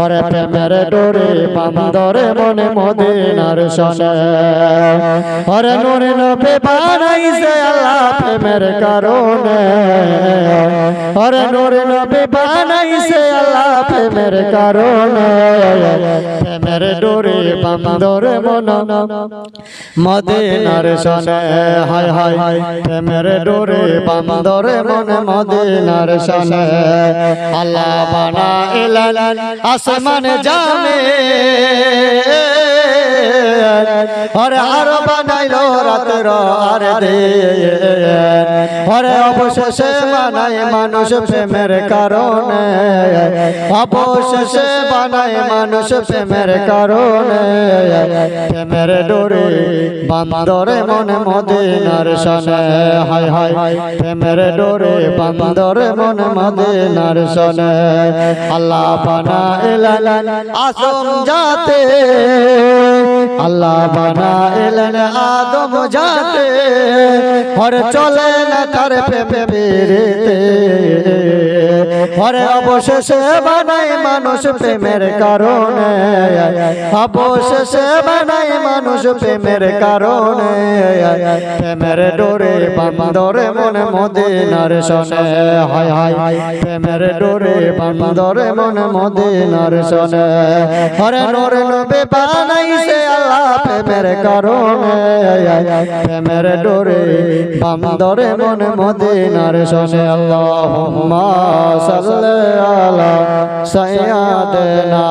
ওরে প্রেমের ডোরে বান্দরে মনে মদিনার সনে ওরে নূরে নবে বানাইছে আল্লাহ প্রেমের কারণে। ওরে নূরে নবে বানাইছে আল্লাহ প্রেমের কারণে। প্রেমের ডোরে বান্দরে মনে মদিনার সনে হায় হায়, প্রেমের ডোরে বান্দরে মনে মদিনার সনে আল্লাহ বানা এলান আসমানে ওরে আরও বানাইলো রাতের আর দে ওরে অবশেষে বানায় মানুষ প্রেমের কারণে। অবশেষে বানায় মানুষ প্রেমের কারণে। প্রেমের ডোরে বান্দরে মনে মদিনার সনে হায় হায়, প্রেমের ডোরে বান্দরে মনে মদিনার সনে আল্লাহ বানা এলান আসম যাতে আল্লাহ বানা এলেন আদম যাতে হরে চলে না তার পেরেতে হরে অবশেষে বানাই মানুষ প্রেমের কারণে। অবশেষে বানাই মানুষ প্রেমের কারণে। প্রেমের ডোরে বান্দরে মনে মদিনার সনে। হায় হায় প্রেমের ডোরে বান্দরে মনে মদিনার সনে। হরে নোর নবে বানাইছে আল্লাহ প্রেমের কারণে প্রেমের ডোরে বান্দরে মনে মদিনার সনে আল্লাহুম্মা সাল্লি আলা সাইয়্যিদিনা